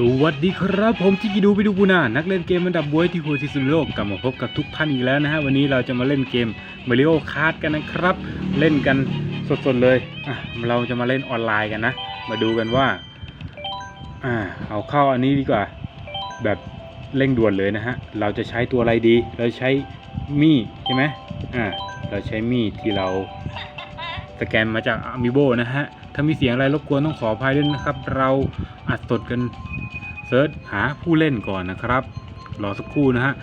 สวัสดีครับผมจิกิดูไปดูปูนานักเล่นเกมอันดับบวยที่โหดที่สุดโลกกลับมาพบกับทุกท่านอีกแล้วนะฮะวันนี้เราจะมาเล่นเกม Mario Kart กันนะครับ เล่นกันสดๆเลยอะเราจะมาเล่นออนไลน์กันนะ มาดูกันว่าอ่าเอาเข้าอันนี้ดีกว่า แบบเร่งด่วนเลยนะฮะเราจะใช้ตัวอะไรดี เราใช้มี่ใช่ไหมอ่าเราใช้มี่ที่เราสแกนมาจาก a m i b o นะฮะถ้ามีเสียงอะไรรบกวนต้องขออภัยด้วยนะครับ เราอัดสดกัน เซิร์ชหาผู้เล่นก่อนนะครับ รอสักครู่นะฮะ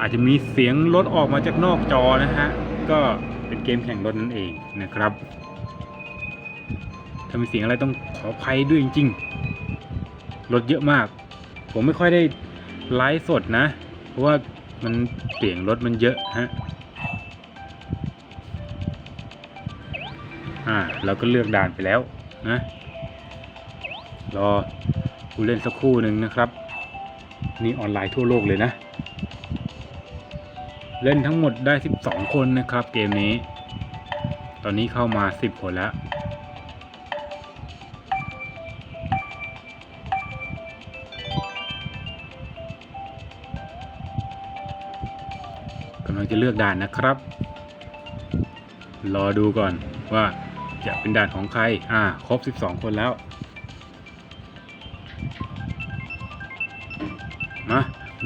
อาจจะมีเสียงรถออกมาจากนอกจอนะฮะ ก็เป็นเกมแข่งรถนั่นเองนะครับ ถ้ามีเสียงอะไรต้องขออภัยด้วยจริงๆ รถเยอะมาก ผมไม่ค่อยได้ไลฟ์สดนะ เพราะว่ามันเสียงรถมันเยอะฮะอ่าเราก็เลือกด่านไปแล้วนะ รอ ผู้เล่นสักคู่หนึ่งนะครับ นี่ออนไลน์ทั่วโลกเลยนะ เล่นทั้งหมดได้ 12 คนนะครับ เกมนี้ ตอนนี้เข้ามา 10 คนแล้วกำลังจะเลือกด่านนะครับ รอดูก่อนว่าจะเป็นด่านของใคร อ่า ครบ 12 คนแล้ว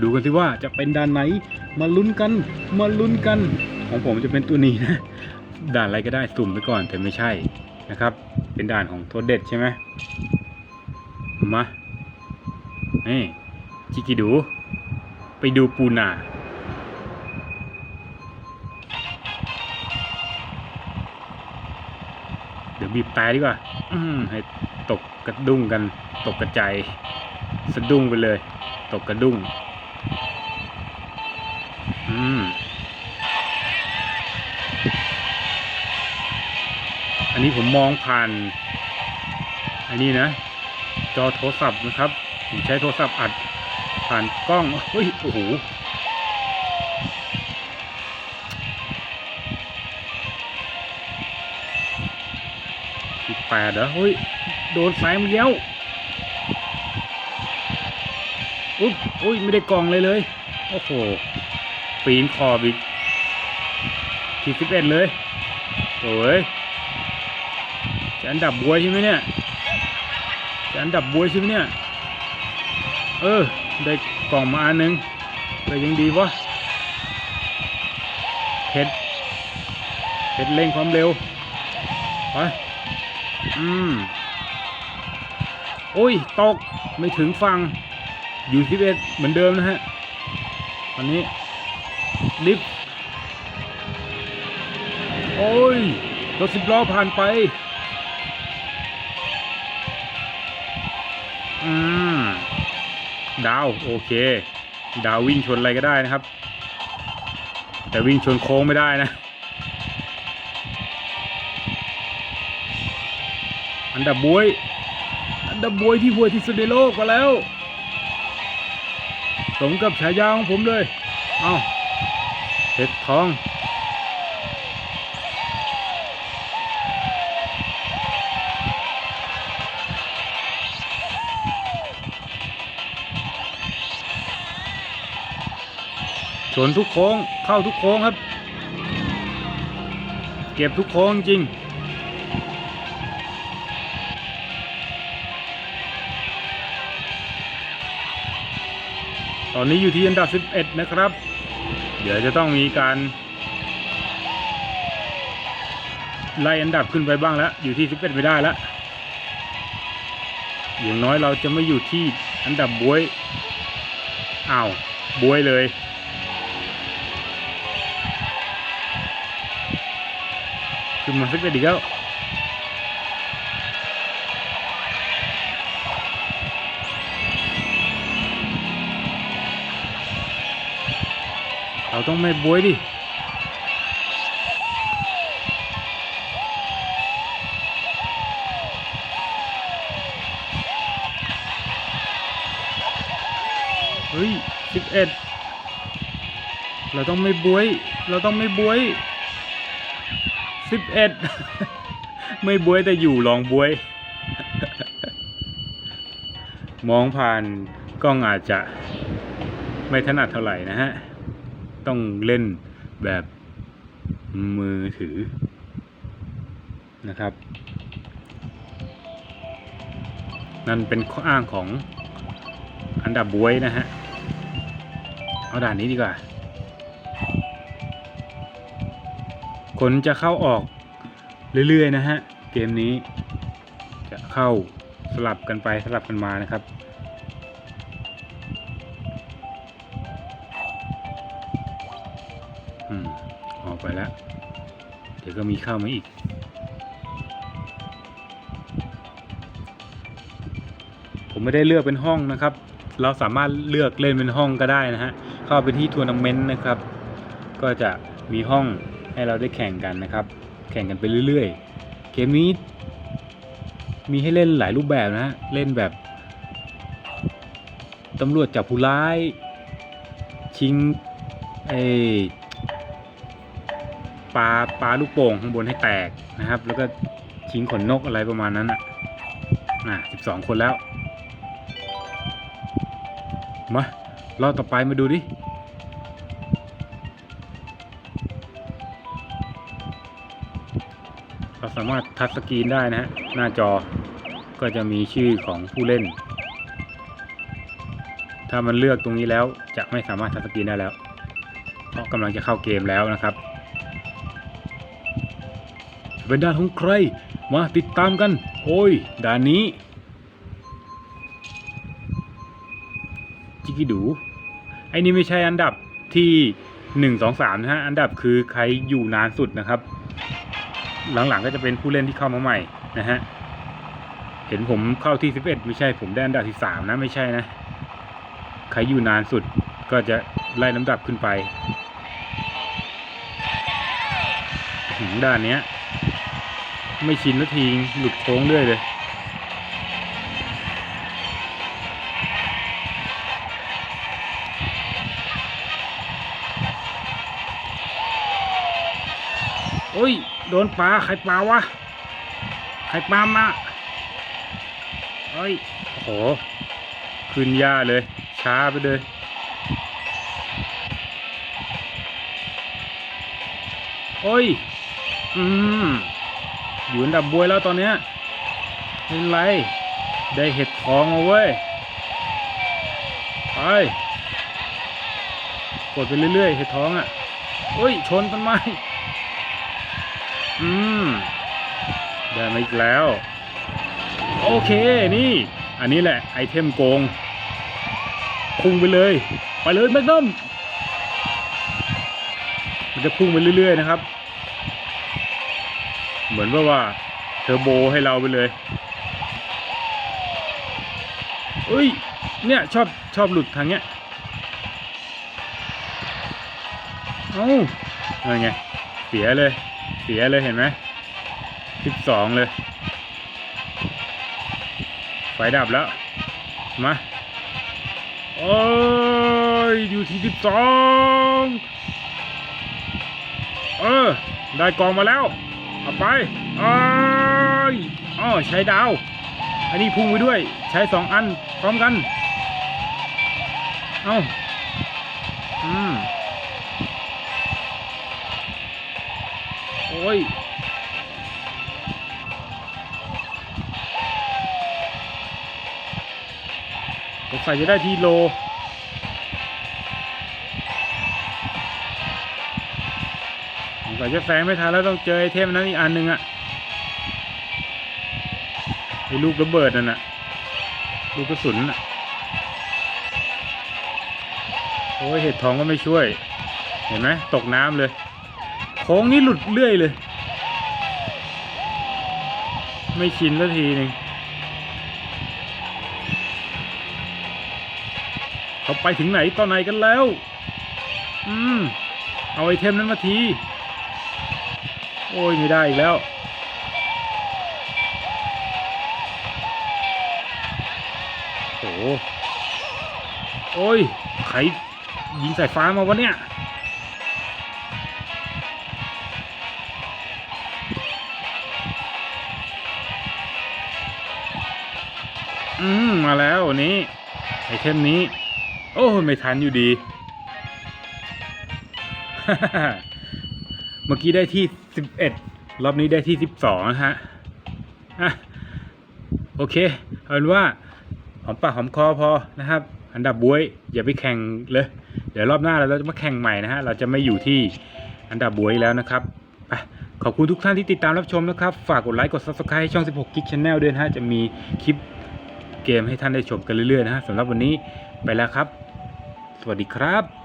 ดูกันสิว่าจะเป็นด่านไหน มาลุ้นกัน มาลุ้นกัน ของผมจะเป็นตัวนี้นะ ด่านอะไรก็ได้สุ่มไปก่อนแต่ไม่ใช่นะครับ เป็นด่านของโทษเด็ดใช่ไหมมาเฮ้จิกิดู ไปดูปูนาเดี๋ยวบีบแต่ดีกว่าให้ตกกระดุ้งกัน ตกกระจายสะดุ้งไปเลย ตกกระดุ้ง อืม อันนี้ผมมองผ่าน อันนี้นะ จอโทรศัพท์นะครับ ผมใช้โทรศัพท์อัด ผ่านกล้องเฮ้ยโอ้โหแปดเหรอเฮ้ย โดนแซงเลี้ยวอุ๊บอุ้ย ไม่ได้กล่องเลยเลย โอ้โห ปีนขอบอีกทีสิบเอ็ดเลยโอ้ยจะอันดับบวยใช่ไหมเนี่ยจะอันดับบวยใช่ไหมเนี่ย เออ ได้กล่องมาอันหนึ่งแต่ยังดีวะเพชรเพชรเร่งความเร็ว ไป อืม โอ้ย ตก ไม่ถึงฟัง อยู่ที่เอ็ดเหมือนเดิมนะฮะ ตอนนี้ ลิฟต์โอ้ยรถสิบล้อผ่านไปอืมดาว โอเค ดาววิ่งชนอะไรก็ได้นะครับ แต่วิ่งชนโค้งไม่ได้นะ อันดับบวย อันดับบวยที่ห่วยที่สุดในโลกมาแล้ว สมกับฉายาของผมเลย เอา เพชรทองชนทุกโค้งเข้าทุกโค้งครับ เก็บทุกโค้งจริง ตอนนี้อยู่ที่อันดับ 11 นะครับ เดี๋ยวจะต้องมีการ ไล่อันดับขึ้นไปบ้างแล้ว อยู่ที่ 11 ไม่ได้แล้ว อย่างน้อยเราจะไม่อยู่ที่อันดับบวยอ้าวบวยเลยขึ้นมา11อีกแล้ว ต้องไม่บวยดิเฮ้ยสิบเอ็ดเราต้องไม่บวย เราต้องไม่บวยสิบเอ็ดไม่บวยแต่อยู่ลองบวย มองผ่านกล้องอาจจะไม่ถนัดเท่าไหร่นะฮะ ต้องเล่นแบบมือถือนะครับ นั่นเป็นข้ออ้างของอันดับบวยนะฮะ เอาด่านนี้ดีกว่า คนจะเข้าออกเรื่อยๆนะฮะ เกมนี้จะเข้าสลับกันไปสลับกันมานะครับ เดี๋ยวก็มีข้าวมาอีก ผมไม่ได้เลือกเป็นห้องนะครับ เราสามารถเลือกเล่นเป็นห้องก็ได้นะฮะ เข้าไปที่ทัวร์นาเมนต์นะครับ ก็จะมีห้องให้เราได้แข่งกันนะครับ แข่งกันไปเรื่อยๆ เกมนี้ มีให้เล่นหลายรูปแบบนะฮะ เล่นแบบตำรวจจับผู้ร้าย ชิงไอ ปลาปลาลูกโป่งข้างบนให้แตกนะครับ แล้วก็ชิงขนนกอะไรประมาณนั้นอะอะสิบสองคนแล้ว มารอบต่อไปมาดูดิเราสามารถทัชสกรีนได้นะฮะ หน้าจอก็จะมีชื่อของผู้เล่น ถ้ามันเลือกตรงนี้แล้วจะไม่สามารถทัชสกรีนได้แล้ว เพราะกำลังจะเข้าเกมแล้วนะครับ เป็นด้านของใคร มาติดตามกัน โอ้ย ด่านนี้ จิกิดูไอ้นี่ไม่ใช่อันดับที่หนึ่งสองสามนะฮะ อันดับคือใครอยู่นานสุดนะครับ หลังๆก็จะเป็นผู้เล่นที่เข้ามาใหม่นะฮะ เห็นผมเข้าที่สิบเอ็ดไม่ใช่ผมได้อันดับที่สามนะไม่ใช่นะ ใครอยู่นานสุดก็จะไล่ลำดับขึ้นไปถึงด้านเนี้ย ไม่ชินนาทีหลุดโค้งเรื่อยเลย โอ้ย โดนปลาใครปลาวะ ใครปลามาเฮ้ยโหขึ้นหญ้าเลย ช้าไปเลยโอ้ย อืม อยู่อันดับบวยแล้วตอนเนี้ยเป็นไร ได้เห็ดทองมาเว้ย ไป กดไปเรื่อยๆ เห็ดทองอะโอ้ย ชนต้นไม้ อืม ได้มาอีกแล้ว โอเค นี่ อันนี้แหละ ไอเทมโกง พุ่งไปเลย ไปเลยแมกนัมมันจะพุ่งไปเรื่อยๆนะครับ เหมือนว่าว่าเทอร์โบให้เราไปเลยเอ้ย เนี่ยชอบชอบหลุดทางเนี้ย เอ้าอะไรไง เสียเลย เสียเลยเห็นไหมสิบสองเลย ไฟดับแล้ว มา โอ้ย อยู่ที่สิบสอง เออ ได้กองมาแล้ว เอาไปอ้ยอ๋อใช้ดาว อันนี้พุ่งไปด้วย ใช้สองอัน พร้อมกัน เอาอืม โอ้ยสงสัยจะได้ทีโล จะแซงไม่ทันแล้วต้องเจอไอเทมนั้นอีกอันหนึ่งอะไอลูกระเบิดนั่นน่ะลูกกระสุนน่ะโอ้ยเห็ดทองก็ไม่ช่วย เห็นไหมตกน้ำเลยโค้งนี่หลุดเรื่อยเลย ไม่ชินสักทีหนึ่งเขาไปถึงไหนตอนไหนกันแล้ว อืม เอาไอเทมนั้นมาที โอ้ยไม่ได้อีกแล้ว โอ้โอ้ยใครยิงสายฟ้ามาวะเนี่ยอืมมาแล้ววันนี้ไอเทมนี้ โอ้ไม่ทันอยู่ดี เมื่อกี้ได้ที่ สิบเอ็ดรอบนี้ได้ที่สิบสองนะฮะอะโอเคเอาเป็นว่าหอมปากหอมคอพอนะครับ อันดับบวยอย่าไปแข่งเลย เดี๋ยวรอบหน้าเราจะมาแข่งใหม่นะฮะเราจะไม่อยู่ที่อันดับบวยแล้วนะครับไปขอบคุณทุกท่านที่ติดตามรับชมนะครับ ฝากกดไลค์กด subscribe ให้ช่อง 16 Geek Channel ด้วยนะฮะ จะมีคลิปเกมให้ท่านได้ชมกันเรื่อยๆนะฮะสำหรับวันนี้ไปแล้วครับ สวัสดีครับ